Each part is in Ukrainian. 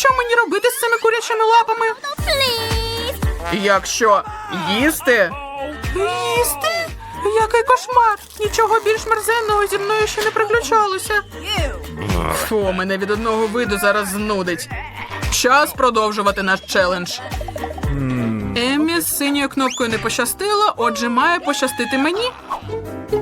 Що мені робити з цими курячими лапами? Якщо їсти, Їсти? Який кошмар! Нічого більш мерзенного зі мною ще не приключалося. фу, мене від одного виду зараз знудить. Час продовжувати наш челендж. Еммі з синьою кнопкою не пощастило, отже, має пощастити мені.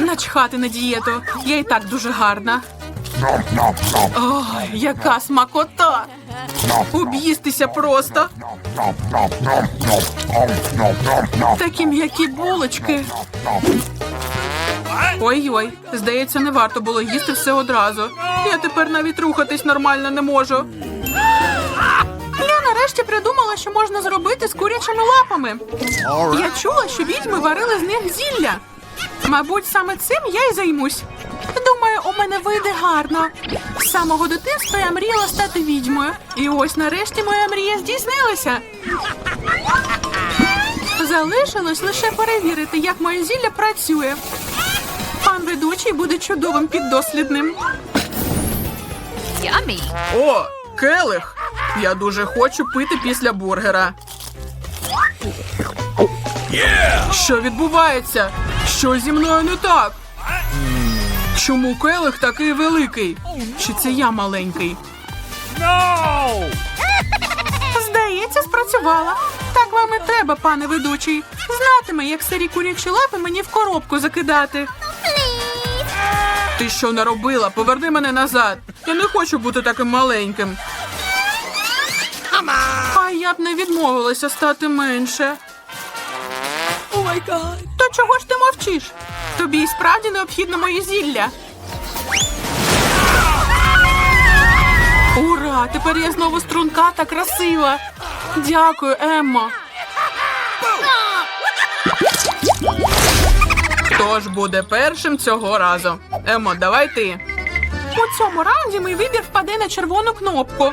Начхати на дієту. Я і так дуже гарна. Ой, яка смакота! Об'їстися просто. Такі м'які булочки. Ой-ой, здається, не варто було їсти все одразу. Я тепер навіть рухатись нормально не можу. Я нарешті придумала, що можна зробити з курячими лапами. Я чула, що відьми варили з них зілля. Мабуть, саме цим я й займусь. Думаю, у мене вийде гарно. З самого дитинства я мріяла стати відьмою. І ось нарешті моя мрія здійснилася. Залишилось лише перевірити, як моє зілля працює. Пан ведучий буде чудовим піддослідним. О, келих! Я дуже хочу пити після бургера. Що відбувається? Що зі мною не так? Чому келих такий великий? Чи це я маленький? Здається, спрацювала. Так вам і треба, пане ведучий. Знатиме, як старі курячі лапи мені в коробку закидати. Ти що наробила? Поверни мене назад. Я не хочу бути таким маленьким. Я б не відмовилася стати менше. То чого ж ти мовчиш? Тобі і справді необхідно моє зілля. Ура! Тепер я знову струнка та красива. Дякую, Еммо. Хто ж буде першим цього разу? Емо, давай ти. У цьому раунді мій вибір впаде на червону кнопку.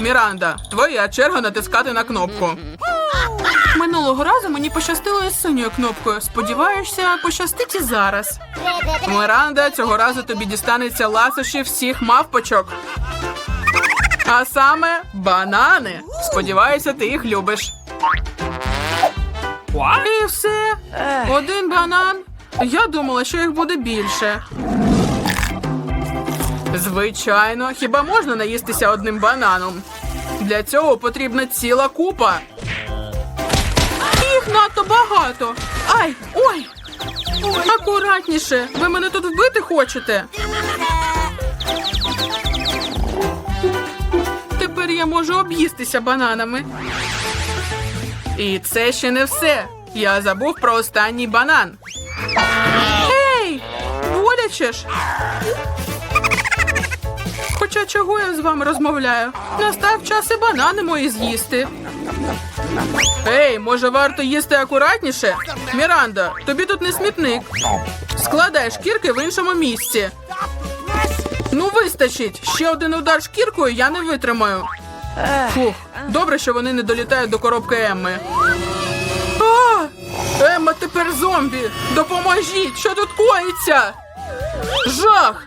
Міранда, твоя черга натискати на кнопку. Минулого разу мені пощастило із синьою кнопкою. Сподіваюся, пощастить і зараз. Міранда, цього разу тобі дістанеться ласощі всіх мавпочок. А саме банани. Сподіваюся, ти їх любиш. І все. Один банан. Я думала, що їх буде більше. Звичайно, хіба можна наїстися одним бананом? Для цього потрібна ціла купа. Їх надто багато. Ай, ой. Акуратніше, ви мене тут вбити хочете? Тепер я можу об'їстися бананами. І це ще не все. Я забув про останній банан. Ей! Боляче ж. Чого я з вами розмовляю? Настав час і банани мої з'їсти. Ей, може варто їсти акуратніше? Міранда, тобі тут не смітник. Складай шкірки в іншому місці. Ну, вистачить. Ще один удар шкіркою я не витримаю. Фух, добре, що вони не долітають до коробки Емми. А! Емма тепер зомбі! Допоможіть! Що тут коїться? Жах!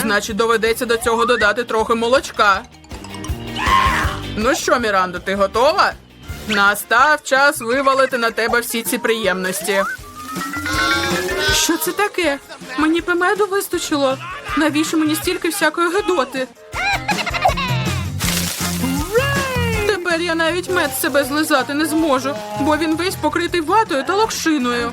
Значить, доведеться до цього додати трохи молочка. Ну що, Мірандо, ти готова? Настав час вивалити на тебе всі ці приємності. Що це таке? Мені б меду вистачило. Навіщо мені стільки всякої гидоти? Тепер я навіть мед себе злизати не зможу, бо він весь покритий ватою та локшиною.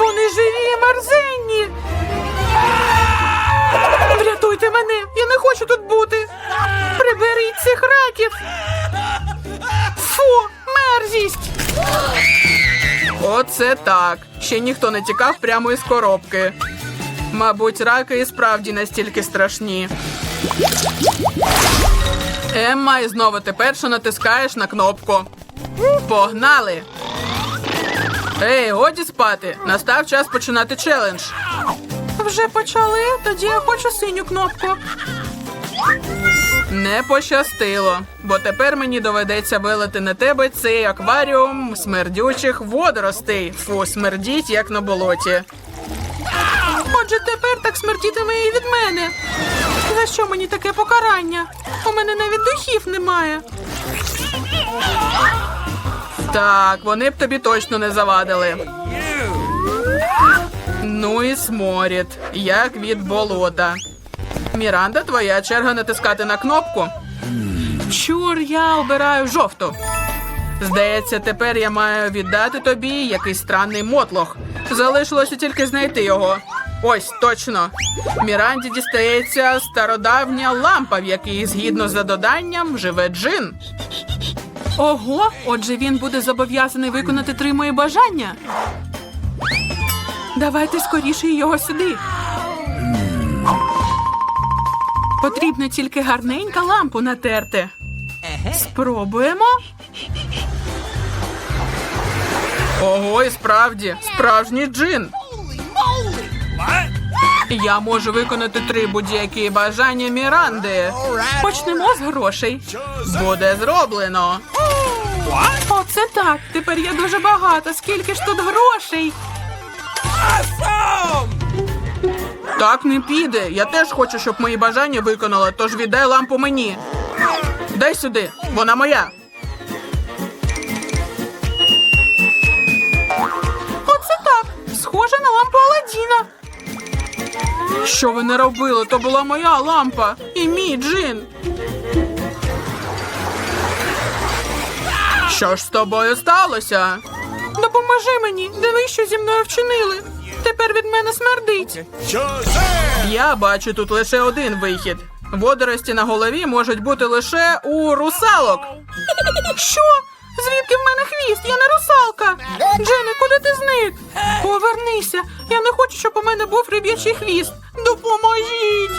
Вони живі мерзенні. Врятуйте мене! Я не хочу тут бути. Приберіть цих раків. Фу, мерзість! Оце так. Ще ніхто не тікав прямо із коробки. Мабуть, раки і справді настільки страшні. Емма, і знову ти перша натискаєш на кнопку. Погнали! Ей, годі спати! Настав час починати челендж. Вже почали, тоді я хочу синю кнопку. Не пощастило, бо тепер мені доведеться вилити на тебе цей акваріум смердючих водоростей. Фу, смердіть, як на болоті. Отже, тепер так смертітиме і від мене. За що мені таке покарання? У мене навіть духів немає. Так, вони б тобі точно не завадили. Ну і сморід, як від болота. Міранда, твоя черга натискати на кнопку. Чур, я обираю Жовту. Здається, тепер я маю віддати тобі якийсь странний мотлох. Залишилося тільки знайти його. Ось точно. Міранді дістається стародавня лампа, в якій, згідно з доданням, живе джин. Ого, отже, він буде зобов'язаний виконати три мої бажання. Давайте скоріше його сюди. Потрібно тільки гарненька лампу натерти. Спробуємо. Ого, і справді, справжній джин. Я можу виконати три будь-які бажання Міранди. Почнемо з грошей. Буде зроблено. Оце так. Тепер є дуже багато. Скільки ж тут грошей? Так не піде. Я теж хочу, щоб мої бажання виконали, тож віддай лампу мені. Дай сюди, вона моя. Оце так. Схоже на лампу Аладдіна. Що ви не робили? То була моя лампа і мій джин. Що ж з тобою сталося? Допоможи мені. Дивись, що зі мною вчинили. Тепер від мене смердить. Я бачу тут лише один вихід. Водорості на голові можуть бути лише у русалок. Що? Звідки в мене хвіст? Я не русалка. Джене, куди ти зник? Повернися. Я не хочу, щоб у мене був риб'ячий хвіст. Допоможіть.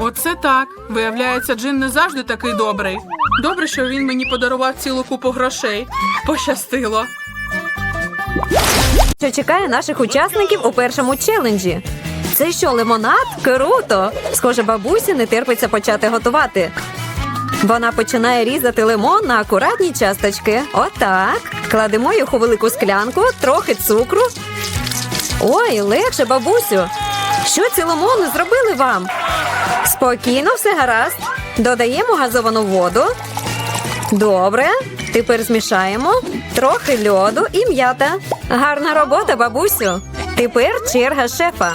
Оце так. Виявляється, Джин не завжди такий добрий. Добре, що він мені подарував цілу купу грошей. Пощастило. що чекає наших учасників у першому челенджі. Це що, лимонад? Круто! Схоже, бабусі не терпиться почати готувати. Вона починає різати лимон на акуратні часточки. Отак. Кладемо їх у велику склянку, трохи цукру. Ой, легше, бабусю. Що ці лимони зробили вам? Спокійно, все гаразд. Додаємо газовану воду. Добре. Тепер змішаємо трохи льоду і м'ята. Гарна робота, бабусю. Тепер черга шефа.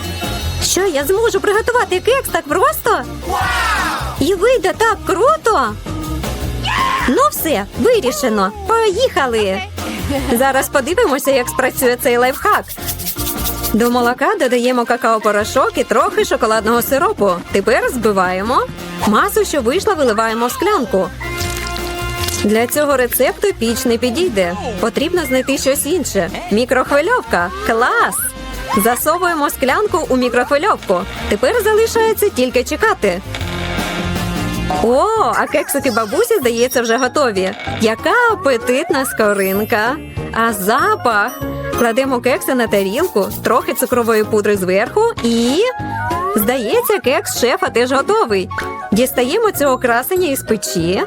Що я зможу приготувати кекс так просто? І вийде так круто. Ну все, вирішено. Поїхали. Зараз подивимося, як спрацює цей лайфхак. До молока додаємо какао-порошок і трохи шоколадного сиропу. Тепер збиваємо. Масу, що вийшла, виливаємо в склянку. Для цього рецепту піч не підійде. Потрібно знайти щось інше. Мікрохвильовка. Клас! Засовуємо склянку у мікрохвильовку. Тепер залишається тільки чекати. О, а кексики бабусі, здається, вже готові. Яка апетитна скоринка. А запах. Кладемо кекси на тарілку, трохи цукрової пудри зверху і. Здається, кекс шефа теж готовий. Дістаємо цього красення із печі.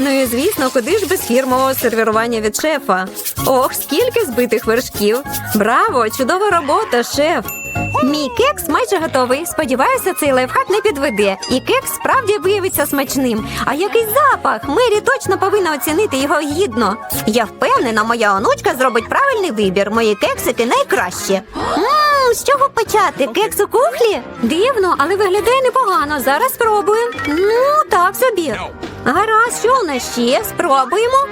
Ну і звісно, куди ж без фірмового сервірування від шефа. Ох, скільки збитих вершків. Браво! Чудова робота, шеф! Мій кекс майже готовий. Сподіваюся, цей лайфхак не підведе. І кекс справді виявиться смачним. А який запах! Мері точно повинна оцінити його гідно. Я впевнена, моя онучка зробить правильний вибір. Мої кексики найкращі. З чого почати? Кекс у кухлі? Дивно, але виглядає непогано. Зараз спробуємо. Ну, так собі. Гаразд, що у нас ще? Спробуємо.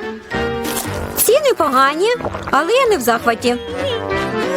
Всі непогані, але я не в захваті.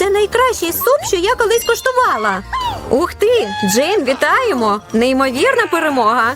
Це найкращий суп, що я колись коштувала. Ух ти, Джейн, вітаємо! Неймовірна перемога.